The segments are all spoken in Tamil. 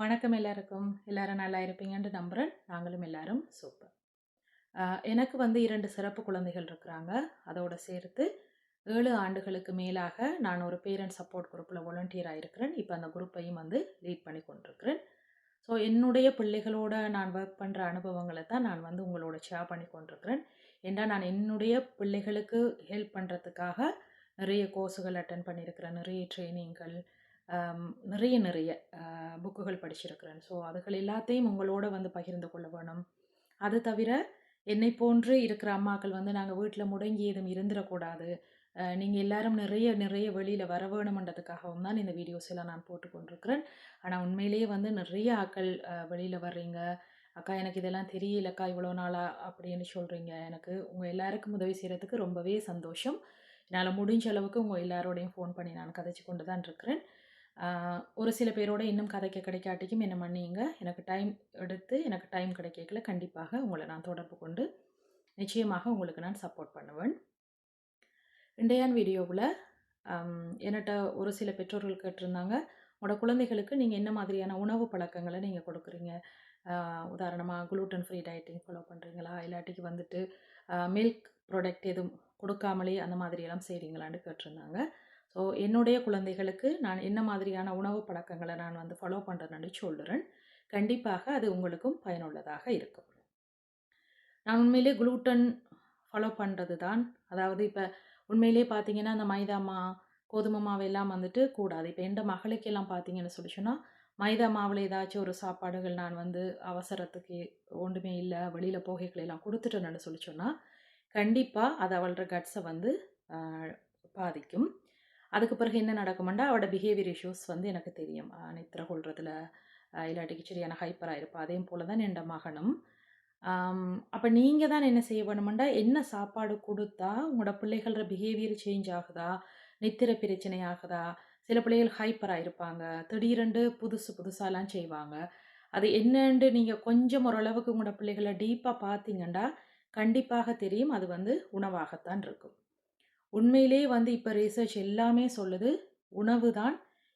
வணக்கம் எல்லாருக்கும். எல்லாரும் நல்லா இருப்பீங்கன்னு நம்புகிறேன் நாங்களும் எல்லாரும் சூப்பர். எனக்கு வந்து இரண்டு சிறப்பு குழந்தைகள் இருக்கிறாங்க. அதோட சேர்த்து ஏழு ஆண்டுகளுக்கு மேலாக நான் ஒரு பேரண்ட் சப்போர்ட் குரூப்பில் வாலண்டியராக இருக்கிறேன் இப்போ அந்த குரூப்பையும் வந்து லீட் பண்ணி கொண்டிருக்கிறேன். ஸோ என்னுடைய பிள்ளைகளோட நான் ஒர்க் பண்ணுற அனுபவங்களை தான் நான் வந்து உங்களோட ஷேர் பண்ணி கொண்டிருக்கிறேன். ஏன்னா நான் என்னுடைய பிள்ளைகளுக்கு ஹெல்ப் பண்ணுறதுக்காக நிறைய கோர்ஸுகள் அட்டன் பண்ணியிருக்கிறேன். நிறைய ட்ரைனிங்கள் நிறைய நிறைய புக்குகள் படிச்சிருக்கிறேன். ஸோ அதுகள் எல்லாத்தையும் உங்களோட வந்து பகிர்ந்து கொள்ள வேணும். அது தவிர என்னை போன்று இருக்கிற அம்மாக்கள் வந்து நாங்கள் வீட்டில் முடங்கி எதுவும் இருந்துடக்கூடாது. நீங்கள் எல்லாரும் நிறைய நிறைய வெளியில் வர வேணுமன்றதுக்காகவும் தான் இந்த வீடியோஸ் எல்லாம் நான் போட்டு கொண்டிருக்கிறேன் ஆனால் உண்மையிலேயே வந்து நிறைய ஆக்கள் வெளியில் வர்றீங்க. அக்கா எனக்கு இதெல்லாம் தெரியலக்கா இவ்வளோ நாளா அப்படின்னு சொல்கிறீங்க எனக்கு உங்கள் எல்லாருக்கும் உதவி செய்கிறதுக்கு ரொம்பவே சந்தோஷம். என்னால் முடிஞ்ச அளவுக்கு உங்கள் எல்லாரோடையும் ஃபோன் பண்ணி நான் கதைச்சு கொண்டு தான் இருக்கிறேன். ஒரு சில பேரோட இன்னும் கதைக்க கிடைக்காட்டிக்கும் என்ன பண்ணிங்க? எனக்கு டைம் எடுத்து எனக்கு டைம் கிடைக்கல. கண்டிப்பாக உங்களை நான் தொடர்பு கொண்டு நிச்சயமாக உங்களுக்கு நான் சப்போர்ட் பண்ணுவேன். இண்டையான் வீடியோவில் என்கிட்ட ஒரு சில பெற்றோர்கள் கேட்டிருந்தாங்க. உங்களோட குழந்தைகளுக்கு நீங்கள் என்ன மாதிரியான உணவு பழக்கங்களை நீங்கள் கொடுக்குறீங்க? உதாரணமாக குளூட்டன் ஃப்ரீ டயட்டிங் ஃபாலோ பண்ணுறீங்களா இல்லாட்டிக்கு வந்துட்டு மில்க் ப்ராடக்ட் எதுவும் கொடுக்காமலே அந்த மாதிரியெல்லாம் செய்கிறீங்களான்னு கேட்டிருந்தாங்க. ஸோ என்னுடைய குழந்தைகளுக்கு நான் என்ன மாதிரியான உணவு பழக்கங்களை நான் வந்து ஃபாலோ பண்ணுறேன்னு சொல்லுறேன். கண்டிப்பாக அது உங்களுக்கும் பயனுள்ளதாக இருக்கும். நான் உண்மையிலே குளூட்டன் ஃபாலோ பண்ணுறது தான் அதாவது இப்போ உண்மையிலே பார்த்தீங்கன்னா அந்த மைதா மா கோதுமை மாவு எல்லாம் வந்துட்டு கூடாது. இப்போ எந்த மகளுக்கெல்லாம் பார்த்தீங்கன்னு சொல்லி சொன்னால் மைதா மாவில் ஏதாச்சும் ஒரு சாப்பாடுகள் நான் வந்து அவசரத்துக்கு ஒன்றுமே இல்லை வெளியில் போகைகளை எல்லாம் கொடுத்துட்டேன்னு சொல்லி சொன்னால் கண்டிப்பாக அது அவளோட கட்ஸை வந்து பாதிக்கும். அதுக்கு பிறகு என்ன நடக்குமெண்டா? அவட பிஹேவியர் இஷ்யூஸ் வந்து எனக்கு தெரியும். நித்திர கொள்றதுல இல்லாட்டிக்கு சரியான ஹைப்பராக இருப்பா அதே போல தான் என் மகனும். அப்போ நீங்கள் தான் என்ன செய்ய வேணுமெண்டா? என்ன சாப்பாடு கொடுத்தா உங்களோட பிள்ளைகளோட பிஹேவியர் சேஞ்ச் ஆகுதா? நித்திர பிரச்சனை ஆகுதா? சில பிள்ளைகள் ஹைப்பராக இருப்பாங்க திடீரென்று புதுசு புதுசாலாம் செய்வாங்க. அது என்னன்னு நீங்கள் கொஞ்சம் ஓரளவுக்கு உங்களோட பிள்ளைகளை டீப்பாக பார்த்தீங்கன்னா கண்டிப்பாக தெரியும். அது வந்து உணவாகத்தான் இருக்கும். உண்மையிலே வந்து இப்போ ரிசர்ச் எல்லாமே சொல்லுது. உணவு தான்.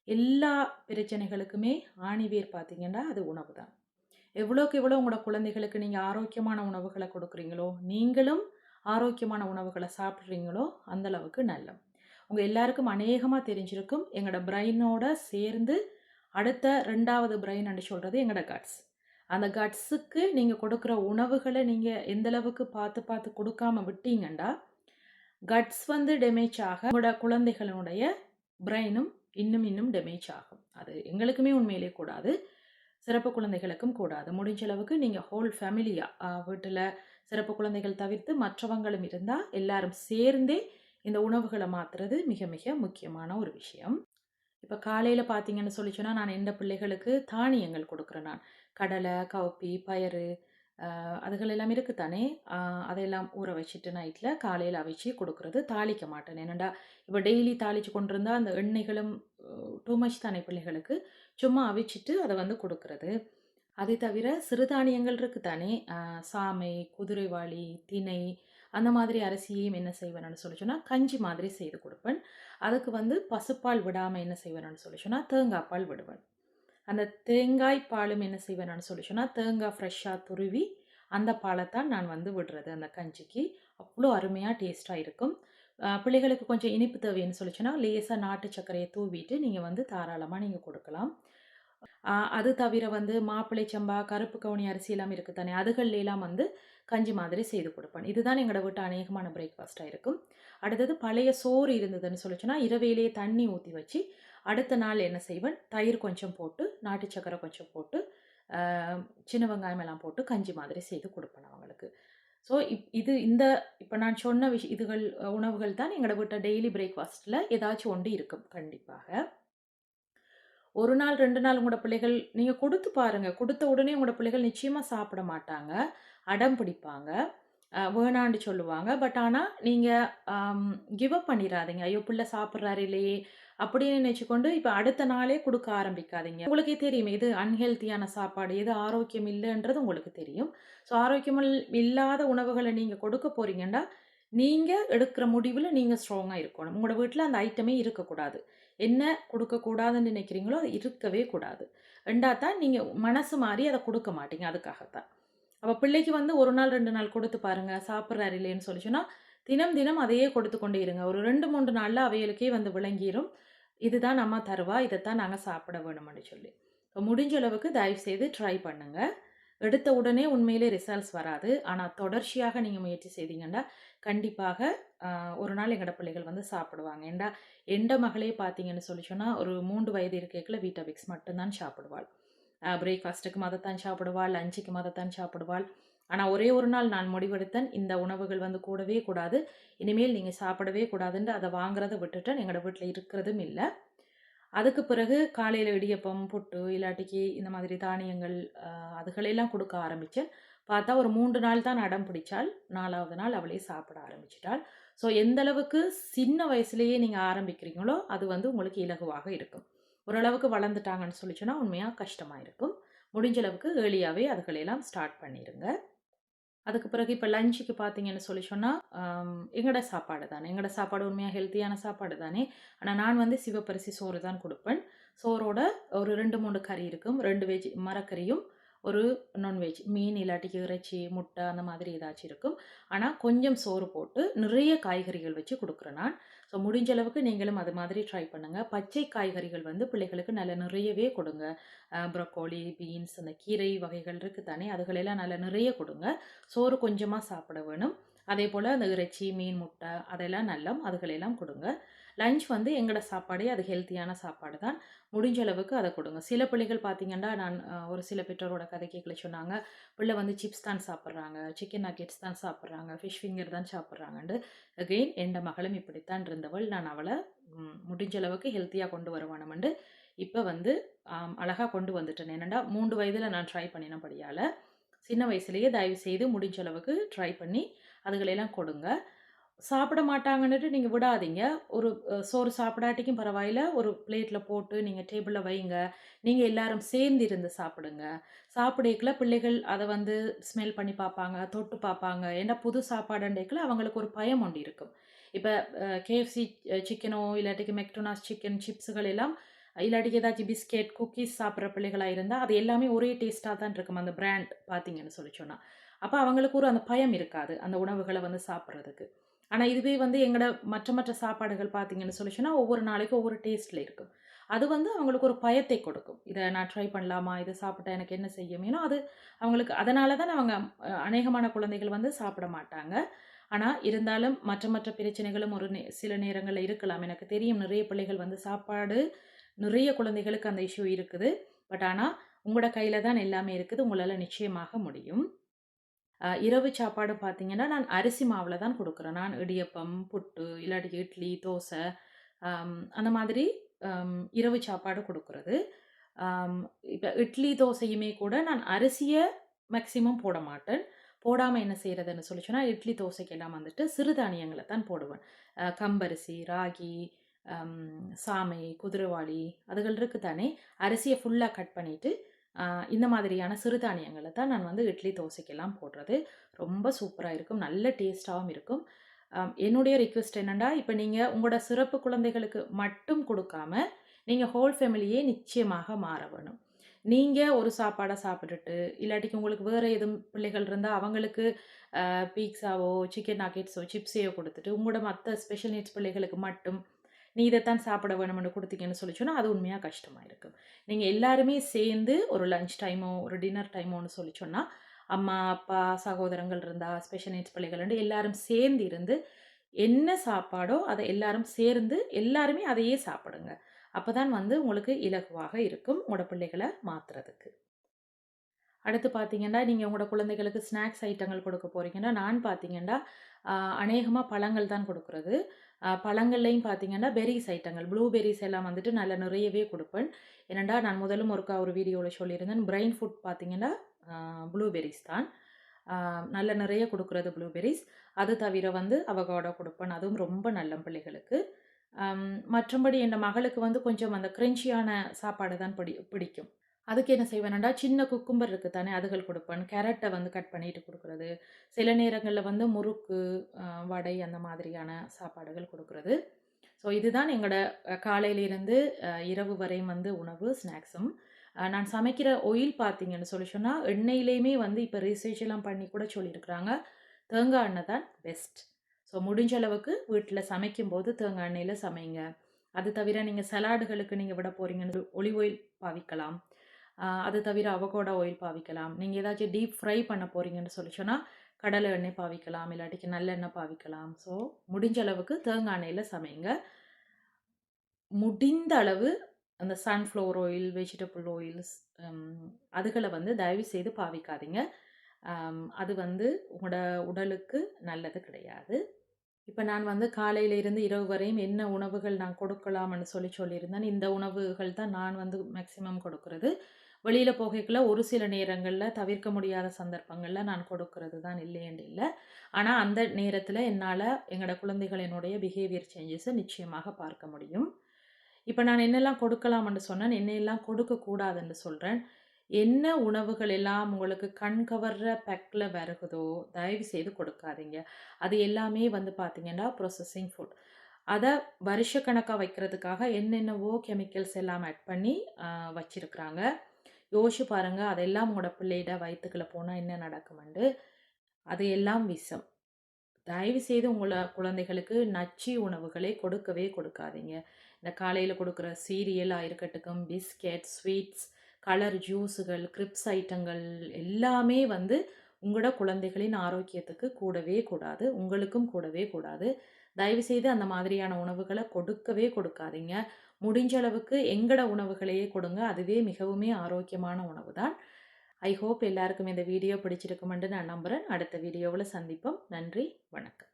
எல்லா பிரச்சனைகளுக்குமே ஆணிவேர் பார்த்தீங்கன்னா அது உணவு தான். எவ்வளோக்கு எவ்வளோ உங்களோட குழந்தைகளுக்கு நீங்கள் ஆரோக்கியமான உணவுகளை கொடுக்குறீங்களோ நீங்களும் ஆரோக்கியமான உணவுகளை சாப்பிட்றீங்களோ அந்தளவுக்கு நல்லம். உங்கள் எல்லாருக்கும் அநேகமாக தெரிஞ்சிருக்கும். எங்களோட பிரெயினோட சேர்ந்து அடுத்த ரெண்டாவது பிரெயின் சொல்கிறது எங்களோட கட்ஸ் அந்த கட்ஸுக்கு நீங்கள் கொடுக்குற உணவுகளை நீங்கள் எந்தளவுக்கு பார்த்து பார்த்து கொடுக்காம விட்டீங்கன்னா கட்ஸ் வந்து டேமேஜ் ஆக உங்களோட குழந்தைகளுடைய பிரெயினும் இன்னும் இன்னும் டேமேஜ் ஆகும். அது எங்களுக்குமே உண்மையிலே கூடாது. சிறப்பு குழந்தைகளுக்கும் கூடாது. முடிஞ்ச அளவுக்கு நீங்கள் ஹோல் ஃபேமிலியாக வீட்டில் சிறப்பு குழந்தைகள் தவிர்த்து மற்றவங்களும் இருந்தால் எல்லாரும் சேர்ந்தே இந்த உணவுகளை மாற்றுறது மிக மிக முக்கியமான ஒரு விஷயம். இப்போ காலையில் பார்த்தீங்கன்னு சொல்லி சொன்னால் நான் எந்த பிள்ளைகளுக்கு தானியங்கள் கொடுக்குறேன் நான். கடலை கவுப்பி பயறு அதுகள் எல்லாம் இருக்குது தானே அதையெல்லாம் ஊற வச்சுட்டு நைட்டில் காலையில் அவிச்சு கொடுக்குறது. தாளிக்க மாட்டேன். என்னடா இப்போ டெய்லி தாளித்து கொண்டிருந்தால் அந்த எண்ணெய்களும் டூ மச் தானே பிள்ளைகளுக்கு? சும்மா அவிச்சிட்டு அதை வந்து கொடுக்குறது. அதை தவிர சிறுதானியங்கள் இருக்குது தானே சாமை குதிரைவாளி திணை அந்த மாதிரி அரிசியையும் என்ன செய்வேன்னு சொல்லி சொன்னால் கஞ்சி மாதிரி செய்து கொடுப்பேன். அதுக்கு வந்து பசுப்பால் விடாமல் என்ன செய்வேன்னு சொல்லி சொன்னால் தேங்காய் பால் விடுவேன். அந்த தேங்காய் பாலும் என்ன செய்வேன்னு சொல்லி சொன்னால் தேங்காய் ஃப்ரெஷ்ஷாக துருவி அந்த பாலை தான் நான் வந்து விடுறது. அந்த கஞ்சிக்கு அவ்வளோ அருமையாக டேஸ்ட்டாக இருக்கும். பிள்ளைகளுக்கு கொஞ்சம் இனிப்பு தேவைன்னு சொல்லிச்சுன்னா லேசாக நாட்டு சர்க்கரையை தூவிட்டு நீங்கள் வந்து தாராளமாக நீங்கள் கொடுக்கலாம். அது தவிர வந்து மாப்பிள்ளை சம்பா கருப்பு கவுனி அரிசி எல்லாம் இருக்குது தானே அதுகள்லாம் வந்து கஞ்சி மாதிரி செய்து கொடுப்பேன். இதுதான் எங்களோட வீட்டு அநேகமான பிரேக்ஃபாஸ்ட்டாக இருக்கும். அடுத்தது பழைய சோறு இருந்ததுன்னு சொல்லிச்சுன்னா இரவையிலேயே தண்ணி ஊற்றி வச்சு அடுத்த நாள் என்ன செய்வேன்? தயிர் கொஞ்சம் போட்டு நாட்டு சக்கரை கொஞ்சம் போட்டு சின்ன வெங்காயம் எல்லாம் போட்டு கஞ்சி மாதிரி செய்து கொடுப்பேன் அவங்களுக்கு. ஸோ இப் இது இந்த இப்போ நான் சொன்ன விஷ இதுகள் உணவுகள் தான் எங்களோட வீட்டை டெய்லி பிரேக்ஃபாஸ்ட்டில் ஏதாச்சும் ஒன்று இருக்கும் கண்டிப்பாக. ஒரு நாள் ரெண்டு நாள் உங்களோட பிள்ளைகள் நீங்கள் கொடுத்து பாருங்கள் கொடுத்த உடனே உங்களோட பிள்ளைகள் நிச்சயமாக சாப்பிட மாட்டாங்க. அடம் பிடிப்பாங்க. வேணாண்டு வேணான்னு சொல்லுவாங்க. பட் ஆனால் நீங்கள் கிவ் அப் பண்ணிடாதீங்க ஐயோ பிள்ளை சாப்பிட்றாரு இல்லையே அப்படின்னு நினச்சிக்கொண்டு இப்போ அடுத்த நாளே கொடுக்க ஆரம்பிக்காதீங்க. உங்களுக்கே தெரியும் எது அன்ஹெல்த்தியான சாப்பாடு எது ஆரோக்கியம் இல்லைன்றது உங்களுக்கு தெரியும். ஸோ ஆரோக்கியம் இல்லாத உணவுகளை நீங்கள் கொடுக்க போறீங்கன்னா நீங்கள் எடுக்கிற முடிவில் நீங்கள் ஸ்ட்ராங்காக இருக்கணும். உங்களோட வீட்டில் அந்த ஐட்டமே இருக்கக்கூடாது. என்ன கொடுக்கக்கூடாதுன்னு நினைக்கிறீங்களோ அது இருக்கவே கூடாது. ரெண்டாத்தான் நீங்கள் மனசு மாறி அதை கொடுக்க மாட்டீங்க அதுக்காகத்தான். அப்போ பிள்ளைக்கு வந்து ஒரு நாள் ரெண்டு நாள் கொடுத்து பாருங்கள் சாப்பிட்றாரு இல்லைன்னு சொல்லி சொன்னால் தினம் தினம் அதையே கொடுத்து கொண்டே இருங்க. ஒரு ரெண்டு மூன்று நாளில் அவைகளுக்கே வந்து விளங்கிரும். இதுதான் நம்ம தருவா இதைத்தான் நாங்கள் சாப்பிட வேணும்னு சொல்லி. இப்போ முடிஞ்ச அளவுக்கு தயவு செய்து ட்ரை பண்ணுங்கள் எடுத்த உடனே உண்மையிலே ரிசல்ட்ஸ் வராது. ஆனால் தொடர்ச்சியாக நீங்கள் முயற்சி செய்தீங்கன்னா கண்டிப்பாக ஒரு நாள் எங்களோட பிள்ளைகள் வந்து சாப்பிடுவாங்க. ஏண்டா எந்த மகளே பார்த்தீங்கன்னு சொல்லி சொன்னால் ஒரு மூன்று வயது இருக்கைக்குள்ள வீட்டாபிக்ஸ் மட்டும்தான் சாப்பிடுவாள். பிரேக்ஃபாஸ்ட்டுக்கு மதத்தான் சாப்பிடுவாள் லஞ்சுக்கு மதத்தான் சாப்பிடுவாள். ஆனால் ஒரே ஒரு நாள் நான் முடிவெடுத்தேன். இந்த உணவுகள் வந்து கூடவே கூடாது. இனிமேல் நீங்கள் சாப்பிடவே கூடாதுன்னு அதை வாங்குறத விட்டுட்டேன். எங்களோட வீட்டில் இருக்கிறதும் இல்லை. அதுக்கு பிறகு காலையில் இடியப்பம் புட்டு இல்லாட்டிக்கு இந்த மாதிரி தானியங்கள் அதுகளையெல்லாம் அதுகளெல்லாம் கொடுக்க ஆரம்பித்தேன் பார்த்தா ஒரு மூன்று நாள் தான் அடம் பிடிச்சால் நாலாவது நாள் அவளே சாப்பிட ஆரம்பிச்சிட்டாள். ஸோ எந்த அளவுக்கு சின்ன வயசுலேயே நீங்கள் ஆரம்பிக்கிறீங்களோ அது வந்து உங்களுக்கு இலகுவாக இருக்கும். ஓரளவுக்கு வளர்ந்துட்டாங்கன்னு சொல்லி உண்மையாக கஷ்டமாக இருக்கும். முடிஞ்ச அளவுக்கு ஏர்லியாகவே அதுகளெல்லாம் ஸ்டார்ட் பண்ணிடுங்க அதுக்கு பிறகு இப்போ லஞ்சுக்கு பார்த்தீங்கன்னு சொல்லி சொன்னால் எங்களோட சாப்பாடு தானே. எங்களோட சாப்பாடு உண்மையாக ஹெல்த்தியான சாப்பாடு தானே. ஆனால் நான் வந்து சிவப்பரிசி சோறு தான் கொடுப்பேன். சோறோட ஒரு ரெண்டு மூணு கறி இருக்கும். ரெண்டு வெஜ் மரக்கறியும் ஒரு நான்வெஜ் மீன் இல்லாட்டிக்கு இறைச்சி முட்டை அந்த மாதிரி ஏதாச்சும் இருக்கும். ஆனால் கொஞ்சம் சோறு போட்டு நிறைய காய்கறிகள் வச்சு கொடுக்குறேன் நான் ஸோ முடிஞ்ச அளவுக்கு நீங்களும் அது மாதிரி ட்ரை பண்ணுங்கள் பச்சை காய்கறிகள் வந்து பிள்ளைகளுக்கு நல்ல நிறையவே கொடுங்க. ப்ரொக்கோலி பீன்ஸ் அந்த கீரை வகைகள் இருக்குது தானே அதுகளெல்லாம் நல்ல நிறைய கொடுங்க. சோறு கொஞ்சமாக சாப்பிட வேணும். அதே போல் அந்த இறைச்சி மீன் முட்டை அதெல்லாம் நல்லா அதுகளெல்லாம் கொடுங்க. லஞ்ச் வந்து எங்களோட சாப்பாடே அது ஹெல்த்தியான சாப்பாடு தான் முடிஞ்ச அளவுக்கு அதை கொடுங்க. சில பிள்ளைகள் பார்த்தீங்கன்னா நான் ஒரு சில பெற்றோரோட கதை கேட்கல சொன்னாங்க. பிள்ளை வந்து சிப்ஸ் தான் சாப்பிட்றாங்க சிக்கன் நக்கெட்ஸ் தான் சாப்பிட்றாங்க ஃபிஷ் ஃபிங்கர் தான் சாப்பிட்றாங்கன்ட்டு. அகெயின் எந்த மகளும் இப்படித்தான் இருந்தவள். நான் அவளை முடிஞ்ச அளவுக்கு ஹெல்த்தியாக கொண்டு வருவானமெண்டு இப்போ வந்து அழகாக கொண்டு வந்துட்டேன். என்னென்னா மூன்று வயதில் நான் ட்ரை பண்ணினபடியால் சின்ன வயசுலேயே தயவு செய்து முடிஞ்ச அளவுக்கு ட்ரை பண்ணி அதுகளெல்லாம் கொடுங்க. சாப்பிட மாட்டாங்கன்னுட்டு நீங்கள் விடாதீங்க. ஒரு சோறு சாப்பிடாட்டிக்கும் பரவாயில்ல. ஒரு பிளேட்டில் போட்டு நீங்கள் டேபிளில் வைங்க. நீங்கள் எல்லாரும் சேர்ந்து இருந்து சாப்பிடுங்க. சாப்பிடக்கல பிள்ளைகள் அதை வந்து ஸ்மெல் பண்ணி பார்ப்பாங்க தொட்டு பார்ப்பாங்க. ஏன்னா புது சாப்பாடுண்டேக்கில் அவங்களுக்கு ஒரு பயம் ஒன்று இருக்கும். இப்போ கேஎஃப்சி சிக்கனோ இல்லாட்டிக்கு மெக்டோனாஸ் சிக்கன் சிப்ஸுகள் எல்லாம் இல்லாட்டிக்கு ஏதாச்சும் பிஸ்கெட் குக்கீஸ் சாப்பிட்ற பிள்ளைகளாக இருந்தால் அது எல்லாமே ஒரே டேஸ்ட்டாக தான் இருக்கும் அந்த பிராண்ட் பார்த்தீங்கன்னு சொல்லி சொன்னால் அப்போ அவங்களுக்கு ஒரு அந்த பயம் இருக்காது அந்த உணவுகளை வந்து சாப்பிட்றதுக்கு. ஆனால் இதுவே வந்து எங்களோட மற்ற மற்ற சாப்பாடுகள் பார்த்தீங்கன்னு சொல்லி சொன்னால் ஒவ்வொரு நாளைக்கும் ஒவ்வொரு டேஸ்ட்டில் இருக்கும் அது வந்து அவங்களுக்கு ஒரு பயத்தை கொடுக்கும். இதை நான் ட்ரை பண்ணலாமா? இதை சாப்பிட்டா எனக்கு என்ன செய்யும்? ஏன்னா அது அவங்களுக்கு அதனால தான் அவங்க அநேகமான குழந்தைகள் வந்து சாப்பிட மாட்டாங்க. ஆனால் இருந்தாலும் மற்ற மற்ற பிரச்சனைகளும் ஒரு நே சில நேரங்களில் இருக்கலாம். எனக்கு தெரியும் நிறைய பிள்ளைகள் வந்து சாப்பாடு நிறைய குழந்தைகளுக்கு அந்த இஷ்யூ இருக்குது. பட் ஆனால் உங்களோட கையில் தான் எல்லாமே இருக்குது. உங்களால் நிச்சயமாக முடியும். இரவு சாப்பாடு பார்த்தீங்கன்னா நான் அரிசி மாவில் தான் கொடுக்குறேன். நான் இடியப்பம் புட்டு இல்லாட்டி இட்லி தோசை அந்த மாதிரி இரவு சாப்பாடு கொடுக்குறது. இப்போ இட்லி தோசையுமே கூட நான் அரிசியை மேக்சிமம் போட மாட்டேன். போடாமல் என்ன செய்கிறதுன்னு சொல்லி சொன்னால் இட்லி தோசைக்கெல்லாம் வந்துட்டு சிறுதானியங்களை தான் போடுவேன். கம்பரிசி ராகி சாமை குதிரைவாளி அதுகள் இருக்குது தானே அரிசியை ஃபுல்லாக கட் பண்ணிவிட்டு இந்த மாதிரியான சிறுதானியங்களை தான் நான் வந்து இட்லி தோசைக்கெல்லாம் போடுறது. ரொம்ப சூப்பராக இருக்கும். நல்ல டேஸ்ட்டாகவும் இருக்கும். என்னுடைய ரிக்வெஸ்ட் என்னென்னா இப்போ நீங்கள் உங்களோட சிறப்பு குழந்தைகளுக்கு மட்டும் கொடுக்காம நீங்கள் ஹோல் ஃபேமிலியே நிச்சயமாக மாற வேணும். நீங்கள் ஒரு சாப்பாடை சாப்பிட்டுட்டு இல்லாட்டிக்கு உங்களுக்கு வேறு எதுவும் பிள்ளைகள் இருந்தால் அவங்களுக்கு பீக்ஸாவோ சிக்கன் நாக்கெட்ஸோ சிப்ஸையோ கொடுத்துட்டு உங்களோட மற்ற ஸ்பெஷல் நீட்ஸ் பிள்ளைகளுக்கு மட்டும் நீ இதைத்தான் சாப்பிட வேணும்னு கொடுத்தீங்கன்னு சொல்லி சொன்னால் அது உண்மையாக கஷ்டமாக இருக்கும். நீங்கள் எல்லாருமே சேர்ந்து ஒரு லஞ்ச் டைமோ ஒரு டின்னர் டைமோன்னு சொல்லி சொன்னால் அம்மா அப்பா சகோதரங்கள் இருந்தால் ஸ்பெஷல் நீட்ஸ் பிள்ளைகள் எல்லாரும் சேர்ந்து இருந்து என்ன சாப்பாடோ அதை எல்லாரும் சேர்ந்து எல்லாருமே அதையே சாப்பிடுங்க. அப்போ தான் வந்து உங்களுக்கு இலகுவாக இருக்கும் உங்களோட பிள்ளைகளை மாற்றுறதுக்கு அடுத்து பார்த்தீங்கன்னா நீங்கள் உங்களோட குழந்தைகளுக்கு ஸ்நாக்ஸ் ஐட்டங்கள் கொடுக்க போகிறீங்கன்னா நான் பார்த்தீங்கன்னா அநேகமாக பழங்கள் தான் கொடுக்குறது. பழங்கள்லையும் பார்த்தீங்கன்னா பெரிஸ் ஐட்டங்கள். ப்ளூபெரிஸ் எல்லாம் வந்துட்டு நல்ல நிறையவே கொடுப்பேன். ஏனெண்டா நான் முதலும் ஒருக்கா ஒரு வீடியோவில் சொல்லியிருந்தேன். பிரெயின் ஃபுட் பார்த்தீங்கன்னா ப்ளூபெரிஸ் தான். நல்ல நிறைய கொடுக்குறது ப்ளூபெரிஸ் அது தவிர வந்து அவகாடோ கொடுப்பேன். அதுவும் ரொம்ப நல்ல பிள்ளைகளுக்கு. மற்றபடி என் மகளுக்கு வந்து கொஞ்சம் அந்த கிரன்ச்சியான சாப்பாடு தான் பிடி பிடிக்கும். அதுக்கு என்ன செய்வேன்டா சின்ன குக்கும்பர் இருக்குது தானே அதுகள் கொடுப்பேன் கேரட்டை வந்து கட் பண்ணிட்டு கொடுக்குறது சில நேரங்களில் வந்து முறுக்கு வடை அந்த மாதிரியான சாப்பாடுகள் கொடுக்குறது ஸோ இதுதான் எங்களோட காலையிலேருந்து காலையிலிருந்து இரவு வரையும் வந்து உணவு, ஸ்நாக்ஸும். நான் சமைக்கிற ஒயில் பார்த்தீங்கன்னு சொல்லி சொன்னால் எண்ணெயிலேயுமே வந்து இப்போ ரிசர்ச் எல்லாம் பண்ணி கூட சொல்லியிருக்கிறாங்க. தேங்காய் எண்ணெய் தான் பெஸ்ட். ஸோ முடிஞ்ச அளவுக்கு வீட்டில் சமைக்கும்போது தேங்காய் எண்ணெயில் சமைங்க. அது தவிர நீங்கள் சலாடுகளுக்கு நீங்கள் விட போகிறீங்கன்னு ஒலிவ் ஆயில் பாவிக்கலாம். அது தவிர அவகோடா ஆயில் பாவிக்கலாம். நீங்கள் ஏதாச்சும் டீப் ஃப்ரை பண்ண போகிறீங்கன்னு சொல்லி சொன்னால் கடலை எண்ணெய் பாவிக்கலாம். இல்லாட்டிக்கு நல்லெண்ணெய் பாவிக்கலாம். ஸோ முடிஞ்ச அளவுக்கு தேங்காய் எண்ணெயில சமைங்க. முடிந்த அளவு அந்த சன்ஃப்ளவர் ஆயில், வெஜிடபிள் ஆயில்ஸ் அதுகளை வந்து தயவு செய்து பாவிக்காதீங்க. அது வந்து உங்களோட உடலுக்கு நல்லது கிடையாது. இப்போ நான் வந்து காலையில இருந்து இரவு வரையும் என்ன உணவுகள் நான் கொடுக்கலாம்னு சொல்லி சொல்லியிருந்தேன். இந்த உணவுகள் தான் நான் வந்து மேக்ஸிமம் கொடுக்கறது வெளியில் போகைக்குள்ள ஒரு சில நேரங்களில் தவிர்க்க முடியாத சந்தர்ப்பங்களில் நான் கொடுக்கறது தான் இல்லையென்று இல்லை ஆனால் அந்த நேரத்தில் என்னால் எங்களோட குழந்தைகளினுடைய பிஹேவியர் சேஞ்சஸை நிச்சயமாக பார்க்க முடியும். இப்போ நான் என்னெல்லாம் கொடுக்கலாம்னு சொன்னேன், என்னெல்லாம் கொடுக்கக்கூடாதுன்னு சொல்கிறேன் என்ன உணவுகள் எல்லாம் உங்களுக்கு கண் கவர்ற பேக்கில் வருகுதோ, தயவு செய்து கொடுக்காதீங்க. அது எல்லாமே வந்து பார்த்தீங்கன்னா, ப்ரொசஸிங் ஃபுட். அதை வருஷக்கணக்காக வைக்கிறதுக்காக என்னென்னவோ கெமிக்கல்ஸ் எல்லாம் ஆட் பண்ணி வச்சுருக்குறாங்க யோசிச்சு பாருங்கள் அதெல்லாம் உங்களோட பிள்ளைட போனால் என்ன நடக்குமெண்டு. அது எல்லாம் விஷம். தயவு செய்து உங்களை குழந்தைகளுக்கு நச்சு உணவுகளை கொடுக்கவே கொடுக்காதீங்க. இந்த காலையில் கொடுக்குற சீரியலாக இருக்கட்டும் பிஸ்கெட் ஸ்வீட்ஸ், கலர் ஜூஸுகள், கிரிப்ஸ் ஐட்டங்கள் எல்லாமே வந்து உங்களோட குழந்தைகளின் ஆரோக்கியத்துக்கு கூடவே கூடாது. உங்களுக்கும் கூடவே கூடாது. தயவு செய்து அந்த மாதிரியான உணவுகளை கொடுக்கவே கொடுக்காதீங்க. முடிஞ்ச அளவுக்கு எங்கட உணவுகளையே கொடுங்க. அதுவே மிகவுமே ஆரோக்கியமான உணவு தான். ஐ ஹோப் எல்லாருக்கும் இந்த வீடியோ பிடிச்சிருக்குமென்று நான் நம்புறேன். அடுத்த வீடியோவில் சந்திப்போம். நன்றி, வணக்கம்.